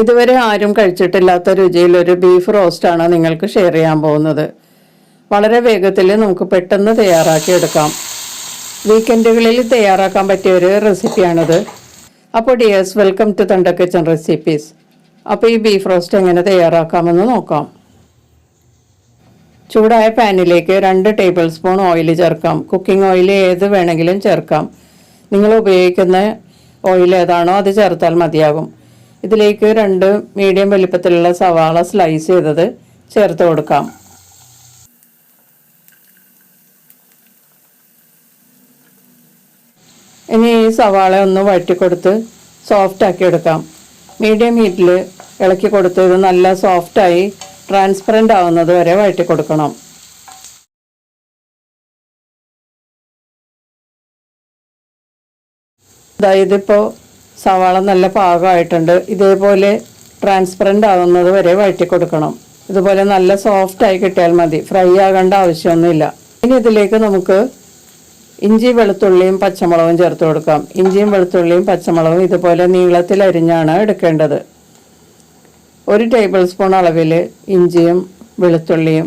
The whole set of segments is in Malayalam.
ഇതുവരെ ആരും കഴിച്ചിട്ടില്ലാത്ത രുചിയിൽ ഒരു ബീഫ് റോസ്റ്റാണ് നിങ്ങൾക്ക് ഷെയർ ചെയ്യാൻ പോകുന്നത്. വളരെ വേഗത്തിൽ നമുക്ക് പെട്ടെന്ന് തയ്യാറാക്കി എടുക്കാം. വീക്കെൻഡുകളിൽ തയ്യാറാക്കാൻ പറ്റിയ ഒരു റെസിപ്പിയാണിത് അപ്പോൾ ഡിയേഴ്സ് വെൽക്കം ടു തണ്ട കിച്ചൺ റെസിപ്പീസ് അപ്പോൾ ഈ ബീഫ് റോസ്റ്റ് എങ്ങനെ തയ്യാറാക്കാമെന്ന് നോക്കാം. ചൂടായ പാനിലേക്ക് രണ്ട് ടേബിൾ സ്പൂൺ ഓയിൽ ചേർക്കാം. കുക്കിംഗ് ഓയിൽ ഏത് വേണമെങ്കിലും ചേർക്കാം. നിങ്ങൾ ഉപയോഗിക്കുന്ന ഓയിൽ ഏതാണോ അത് ചേർത്താൽ മതിയാകും. ഇതിലേക്ക് രണ്ട് മീഡിയം വലിപ്പത്തിലുള്ള സവാള സ്ലൈസ് ചെയ്തത് ചേർത്ത് കൊടുക്കാം. ഇനി ഈ സവാള ഒന്ന് വഴറ്റിക്കൊടുത്ത് സോഫ്റ്റ് ആക്കി എടുക്കാം. മീഡിയം ഹീറ്റിൽ ഇളക്കി കൊടുത്ത് ഇത് നല്ല സോഫ്റ്റായി ട്രാൻസ്പെറന്റ് ആവുന്നത് വരെ വഴറ്റി കൊടുക്കണം. അതായത് ഇപ്പോൾ സവാള നല്ല പാകമായിട്ടുണ്ട്. ഇതേപോലെ ട്രാൻസ്പെറന്റ് ആവുന്നത് വരെ വഴറ്റി കൊടുക്കണം. ഇതുപോലെ നല്ല സോഫ്റ്റ് ആയി കിട്ടിയാൽ മതി. ഫ്രൈ ആകേണ്ട ആവശ്യമൊന്നുമില്ല. ഇനി ഇതിലേക്ക് നമുക്ക് ഇഞ്ചി വെളുത്തുള്ളിയും പച്ചമുളകും ചേർത്ത് കൊടുക്കാം. ഇഞ്ചിയും വെളുത്തുള്ളിയും പച്ചമുളകും ഇതുപോലെ നീളത്തിൽ അരിഞ്ഞാണ് എടുക്കേണ്ടത്. ഒരു ടേബിൾ സ്പൂൺ അളവിൽ ഇഞ്ചിയും വെളുത്തുള്ളിയും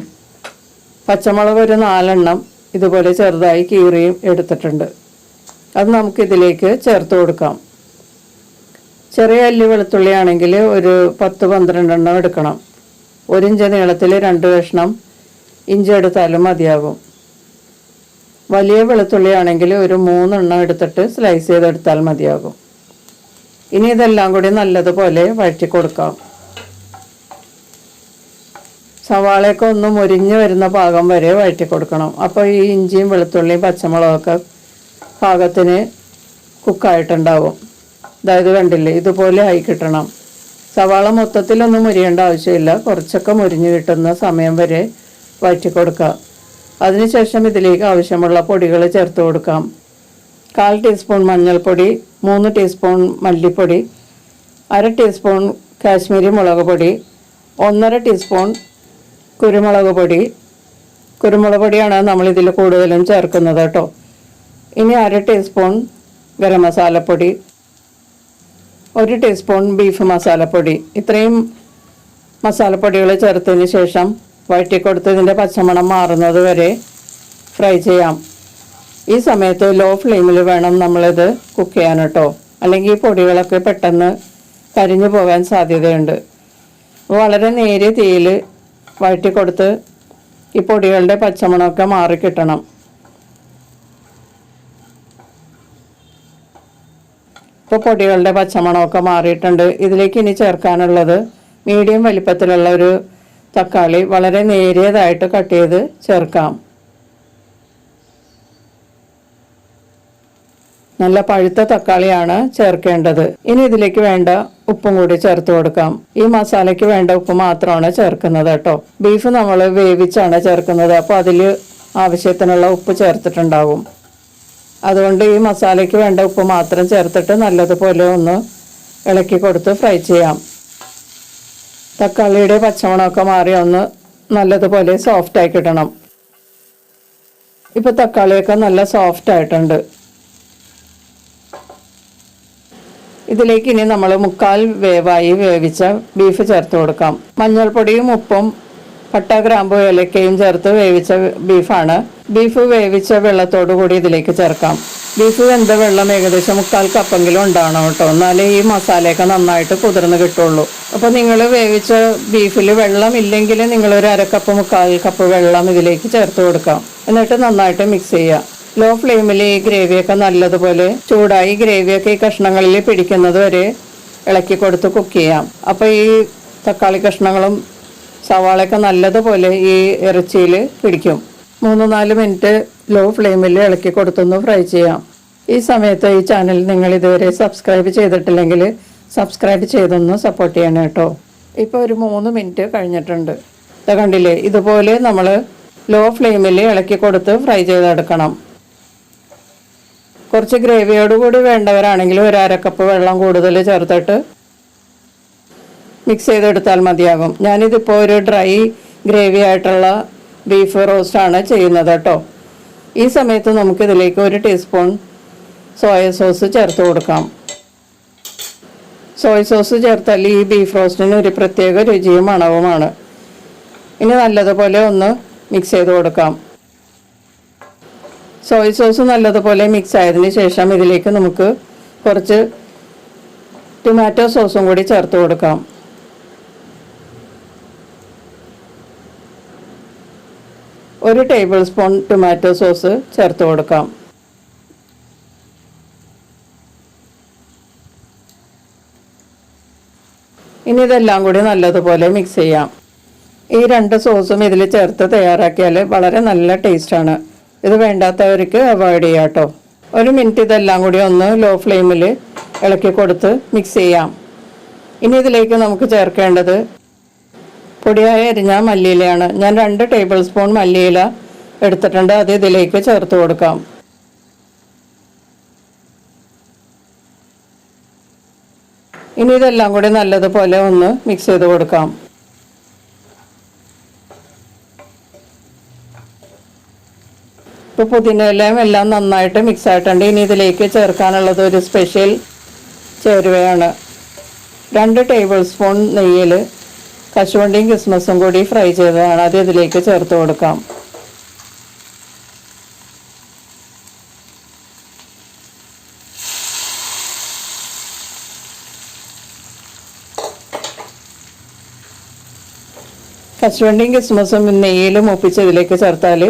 പച്ചമുളക് ഒരു നാലെണ്ണം ഇതുപോലെ ചെറുതായി കീറിയും എടുത്തിട്ടുണ്ട്. അത് നമുക്കിതിലേക്ക് ചേർത്ത് കൊടുക്കാം. ചെറിയ അല്ലി വെളുത്തുള്ളി ആണെങ്കിൽ ഒരു പത്ത് പന്ത്രണ്ടെണ്ണം എടുക്കണം. ഒരിഞ്ച് നീളത്തിൽ രണ്ട് കഷ്ണം ഇഞ്ചി എടുത്താലും മതിയാകും. വലിയ വെളുത്തുള്ളി ആണെങ്കിൽ ഒരു മൂന്നെണ്ണം എടുത്തിട്ട് സ്ലൈസ് ചെയ്തെടുത്താൽ മതിയാകും. ഇനി ഇതെല്ലാം കൂടി നല്ലതുപോലെ വഴറ്റി കൊടുക്കാം. സവാളയൊക്കെ ഒന്ന് മുരിഞ്ഞ് വരുന്ന പാകം വരെ വഴറ്റി കൊടുക്കണം. അപ്പോൾ ഈ ഇഞ്ചിയും വെളുത്തുള്ളിയും പച്ചമുളകൊക്കെ പാകത്തിന് കുക്കായിട്ടുണ്ടാവും അതായത് കണ്ടില്ലേ? ഇതുപോലെ ആയി കിട്ടണം. സവാള മൊത്തത്തിലൊന്നും മുരിയേണ്ട ആവശ്യമില്ല. കുറച്ചൊക്കെ മുരിഞ്ഞു കിട്ടുന്ന സമയം വരെ വഴറ്റി കൊടുക്കുക അതിനുശേഷം ഇതിലേക്ക് ആവശ്യമുള്ള പൊടികൾ ചേർത്ത് കൊടുക്കാം. കാൽ ടീസ്പൂൺ മഞ്ഞൾപ്പൊടി മൂന്ന് ടീസ്പൂൺ മല്ലിപ്പൊടി അര ടീസ്പൂൺ കാശ്മീരി മുളക് പൊടി ഒന്നര ടീസ്പൂൺ കുരുമുളക് പൊടി. കുരുമുളക് പൊടിയാണ് നമ്മളിതിൽ കൂടുതലും ചേർക്കുന്നത് കേട്ടോ. ഇനി അര ടീസ്പൂൺ ഗരം മസാലപ്പൊടി ഒരു ടീസ്പൂൺ ബീഫ് മസാലപ്പൊടി. ഇത്രയും മസാലപ്പൊടികൾ ചേർത്തതിന് ശേഷം വഴറ്റിക്കൊടുത്ത് ഇതിന്റെ പച്ചമണം മാറുന്നത് വരെ ഫ്രൈ ചെയ്യാം. ഈ സമയത്ത് ലോ ഫ്ലെയിമിൽ വേണം നമ്മളിത് കുക്ക് ചെയ്യാൻ കേട്ടോ. അല്ലെങ്കിൽ ഈ പൊടികളൊക്കെ പെട്ടെന്ന് കരിഞ്ഞു പോകാൻ സാധ്യതയുണ്ട്. വളരെ നേരിയ തീയിൽ വഴറ്റിക്കൊടുത്ത് ഈ പൊടികളുടെ പച്ചമണമൊക്കെ മാറിക്കിട്ടണം. ഇപ്പോൾ പൊടികളുടെ പച്ചമണമൊക്കെ മാറിയിട്ടുണ്ട്. ഇതിലേക്ക് ഇനി ചേർക്കാനുള്ളത് മീഡിയം വലിപ്പത്തിലുള്ള ഒരു തക്കാളി വളരെ നേരിയതായിട്ട് കട്ട് ചെയ്ത് ചേർക്കാം. നല്ല പഴുത്ത തക്കാളിയാണ് ചേർക്കേണ്ടത്. ഇനി ഇതിലേക്ക് വേണ്ട ഉപ്പും കൂടി ചേർത്ത് കൊടുക്കാം. ഈ മസാലയ്ക്ക് വേണ്ട ഉപ്പ് മാത്രമാണ് ചേർക്കുന്നത് കേട്ടോ. ബീഫ് നമ്മൾ വേവിച്ചാണ് ചേർക്കുന്നത്. അപ്പോൾ അതിൽ ആവശ്യത്തിനുള്ള ഉപ്പ് ചേർത്തിട്ടുണ്ടാവും. അതുകൊണ്ട് ഈ മസാലയ്ക്ക് വേണ്ട ഉപ്പ് മാത്രം ചേർത്തിട്ട് നല്ലതുപോലെ ഒന്ന് ഇളക്കി കൊടുത്ത് ഫ്രൈ ചെയ്യാം. തക്കാളിയുടെ പച്ചമുളകൊക്കെ മാറി ഒന്ന് നല്ലതുപോലെ സോഫ്റ്റ് ആയി കിട്ടണം. ഇപ്പൊ തക്കാളിയൊക്കെ നല്ല സോഫ്റ്റ് ആയിട്ടുണ്ട്. ഇതിലേക്ക് ഇനി നമ്മൾ മുക്കാൽ വേവായി വേവിച്ച ബീഫ് ചേർത്ത് കൊടുക്കാം. മഞ്ഞൾപ്പൊടിയും ഉപ്പും പട്ട ഗ്രാമ്പു ഏലക്കയും ചേർത്ത് വേവിച്ച ബീഫാണ്. ബീഫ് വേവിച്ച വെള്ളത്തോടു കൂടി ഇതിലേക്ക് ചേർക്കാം. ബീഫ് വെന്ത വെള്ളം ഏകദേശം മുക്കാൽ കപ്പെങ്കിലും ഉണ്ടാവണം കേട്ടോ. എന്നാലേ ഈ മസാലയൊക്കെ നന്നായിട്ട് കുതിർന്ന് കിട്ടുള്ളൂ. അപ്പോൾ നിങ്ങൾ വേവിച്ച ബീഫിൽ വെള്ളം ഇല്ലെങ്കിൽ നിങ്ങൾ ഒരു അരക്കപ്പ് മുക്കാൽ കപ്പ് വെള്ളം ഇതിലേക്ക് ചേർത്ത് കൊടുക്കാം. എന്നിട്ട് നന്നായിട്ട് മിക്സ് ചെയ്യുക ലോ ഫ്ലെയിമിൽ ഈ ഗ്രേവിയൊക്കെ നല്ലതുപോലെ ചൂടായി ഗ്രേവിയൊക്കെ ഈ കഷ്ണങ്ങളിൽ പിടിക്കുന്നത് വരെ ഇളക്കി കൊടുത്ത് കുക്ക് ചെയ്യാം. അപ്പോൾ ഈ തക്കാളി കഷ്ണങ്ങളും സവാളയൊക്കെ നല്ലതുപോലെ ഈ ഇറച്ചിയിൽ പിടിക്കും. മൂന്ന് നാല് മിനിറ്റ് ലോ ഫ്ലെയിമിൽ ഇളക്കി കൊടുത്തൊന്ന് ഫ്രൈ ചെയ്യാം. ഈ സമയത്ത് ഈ ചാനൽ നിങ്ങൾ ഇതുവരെ സബ്സ്ക്രൈബ് ചെയ്തിട്ടില്ലെങ്കിൽ സബ്സ്ക്രൈബ് ചെയ്തൊന്ന് സപ്പോർട്ട് ചെയ്യണം കേട്ടോ. ഇപ്പോൾ ഒരു മൂന്ന് മിനിറ്റ് കഴിഞ്ഞിട്ടുണ്ട്. ഇത് കണ്ടില്ലേ ഇതുപോലെ നമ്മൾ ലോ ഫ്ലെയിമിൽ ഇളക്കി കൊടുത്ത് ഫ്രൈ ചെയ്തെടുക്കണം. കുറച്ച് ഗ്രേവിയോടുകൂടി വേണ്ടവരാണെങ്കിൽ ഒരു അരക്കപ്പ് വെള്ളം കൂടുതൽ ചേർത്തിട്ട് മിക്സ് ചെയ്തെടുത്താൽ മതിയാകും. ഞാനിതിപ്പോൾ ഒരു ഡ്രൈ ഗ്രേവി ആയിട്ടുള്ള ബീഫ് റോസ്റ്റാണ് ചെയ്യുന്നത് കേട്ടോ. ഈ സമയത്ത് നമുക്കിതിലേക്ക് ഒരു ടീസ്പൂൺ സോയ സോസ് ചേർത്ത് കൊടുക്കാം. സോയ സോസ് ചേർത്താൽ ഈ ബീഫ് റോസ്റ്റിന് ഒരു പ്രത്യേക രുചിയും മണവുമാണ്. ഇനി നല്ലതുപോലെ ഒന്ന് മിക്സ് ചെയ്ത് കൊടുക്കാം. സോയ സോസ് നല്ലതുപോലെ മിക്സ് ആയതിന് ശേഷം ഇതിലേക്ക് നമുക്ക് കുറച്ച് ടൊമാറ്റോ സോസും കൂടി ചേർത്ത് കൊടുക്കാം. ഒരു ടേബിൾ സ്പൂൺ ടൊമാറ്റോ സോസ് ചേർത്ത് കൊടുക്കാം. ഇനി ഇതെല്ലാം കൂടി നല്ലതുപോലെ മിക്സ് ചെയ്യാം. ഈ രണ്ട് സോസും ഇതിൽ ചേർത്ത് തയ്യാറാക്കിയാൽ വളരെ നല്ല ടേസ്റ്റാണ് ഇത് വേണ്ടാത്തവർക്ക് അവോയ്ഡ് ചെയ്യാം കേട്ടോ. ഒരു മിനിറ്റ് ഇതെല്ലാം കൂടി ഒന്ന് ലോ ഫ്ലെയിമിൽ ഇളക്കി കൊടുത്ത് മിക്സ് ചെയ്യാം. ഇനി ഇതിലേക്ക് നമുക്ക് ചേർക്കേണ്ടത് പൊടിയായി അരിഞ്ഞ മല്ലിയിലയാണ്. ഞാൻ രണ്ട് ടേബിൾ സ്പൂൺ മല്ലിയില എടുത്തിട്ടുണ്ട്. അത് ഇതിലേക്ക് ചേർത്ത് കൊടുക്കാം. ഇനി ഇതെല്ലാം കൂടി നല്ലതുപോലെ ഒന്ന് മിക്സ് ചെയ്ത് കൊടുക്കാം. ഇപ്പോൾ പുതിനയിലയും എല്ലാം നന്നായിട്ട് മിക്സ് ആയിട്ടുണ്ട്. ഇനി ഇതിലേക്ക് ചേർക്കാനുള്ളത് ഒരു സ്പെഷ്യൽ ചേരുവയാണ്. രണ്ട് ടേബിൾ സ്പൂൺ നെയ്യിൽ കശുവണ്ടിയും കിസ്മസും കൂടി ഫ്രൈ ചെയ്തതാണ്. അത് ഇതിലേക്ക് ചേർത്ത് കൊടുക്കാം. കശുവണ്ടിയും കിസ്മസും ഒപ്പിച്ച് ഇതിലേക്ക് ചേർത്താൽ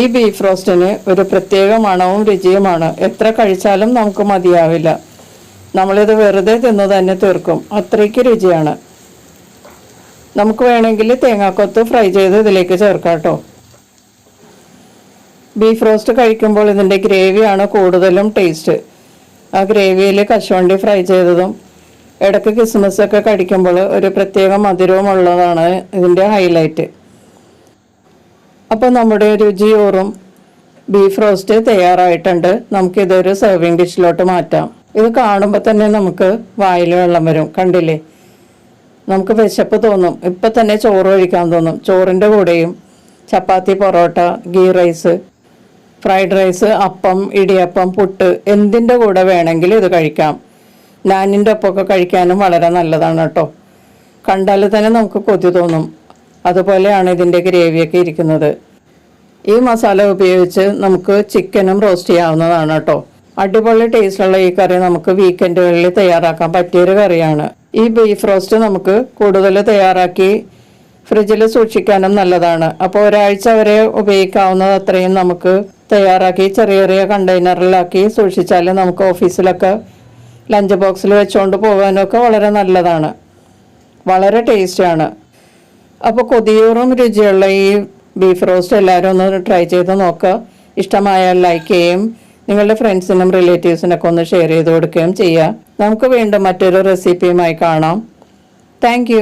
ഈ ബീഫ് റോസ്റ്റിന് ഒരു പ്രത്യേക മണവും രുചിയുമാണ്. എത്ര കഴിച്ചാലും നമുക്ക് മതിയാവില്ല. നമ്മളിത് വെറുതെ തിന്നു തന്നെ തീർക്കും. അത്രയ്ക്ക് രുചിയാണ്. നമുക്ക് വേണമെങ്കിൽ തേങ്ങാക്കൊത്ത് ഫ്രൈ ചെയ്ത് ഇതിലേക്ക് ചേർക്കാം കേട്ടോ. ബീഫ് റോസ്റ്റ് കഴിക്കുമ്പോൾ ഇതിന്റെ ഗ്രേവിയാണ് കൂടുതലും ടേസ്റ്റ് ആ ഗ്രേവിയിൽ കശുവണ്ടി ഫ്രൈ ചെയ്തതും ഇടയ്ക്ക് കിസ്മസ് ഒക്കെ കടിക്കുമ്പോൾ ഒരു പ്രത്യേക മധുരവും ഉള്ളതാണ് ഇതിന്റെ ഹൈലൈറ്റ് അപ്പോൾ നമ്മുടെ രുചിയോറും ബീഫ് റോസ്റ്റ് തയ്യാറായിട്ടുണ്ട്. നമുക്കിതൊരു സെർവിങ് ഡിഷിലോട്ട് മാറ്റാം. ഇത് കാണുമ്പോൾ തന്നെ നമുക്ക് വായിൽ വെള്ളം വരും. കണ്ടില്ലേ? നമുക്ക് വിശപ്പ് തോന്നും. ഇപ്പം തന്നെ ചോറ് കഴിക്കാൻ തോന്നും. ചോറിന്റെ കൂടെയും chapati parotta ghee rice fried rice appam idiyappam puttu എന്തിന്റെ കൂടെ വേണമെങ്കിലും ഇത് കഴിക്കാം. നാനിന്റെ ഒപ്പമൊക്കെ കഴിക്കാനും വളരെ നല്ലതാണ് കേട്ടോ. കണ്ടാൽ തന്നെ നമുക്ക് കൊതി തോന്നും. അതുപോലെയാണ് ഇതിന്റെ ഗ്രേവിയൊക്കെ ഇരിക്കുന്നത്. ഈ മസാല ഉപയോഗിച്ച് നമുക്ക് ചിക്കനും റോസ്റ്റ് ചെയ്യാവുന്നതാണ് കേട്ടോ. അടിപൊളി ടേസ്റ്റുള്ള ഈ കറി നമുക്ക് വീക്കെൻഡുകളിൽ തയ്യാറാക്കാൻ പറ്റിയൊരു കറിയാണ്. ഈ ബീഫ് റോസ്റ്റ് നമുക്ക് കൂടുതൽ തയ്യാറാക്കി ഫ്രിഡ്ജിൽ സൂക്ഷിക്കാനും നല്ലതാണ്. അപ്പോൾ ഒരാഴ്ച വരെ ഉപയോഗിക്കാവുന്നത് അത്രയും നമുക്ക് തയ്യാറാക്കി ചെറിയ ചെറിയ കണ്ടെയ്നറിലാക്കി സൂക്ഷിച്ചാൽ നമുക്ക് ഓഫീസിലൊക്കെ ലഞ്ച് ബോക്സിൽ വെച്ചുകൊണ്ട് പോകാനൊക്കെ വളരെ നല്ലതാണ്. വളരെ ടേസ്റ്റാണ് അപ്പോൾ കൊതിയൂറും രുചിയുള്ള ഈ ബീഫ് റോസ്റ്റ് എല്ലാവരും ഒന്ന് ട്രൈ ചെയ്ത് നോക്കുക ഇഷ്ടമായാൽ ലൈക്ക് ചെയ്യും. നിങ്ങളുടെ ഫ്രണ്ട്സിനും റിലേറ്റീവ്സിനൊക്കെ ഒന്ന് ഷെയർ ചെയ്ത് കൊടുക്കുകയും ചെയ്യുക നമുക്ക് വീണ്ടും മറ്റൊരു റെസിപ്പിയുമായി കാണാം. താങ്ക്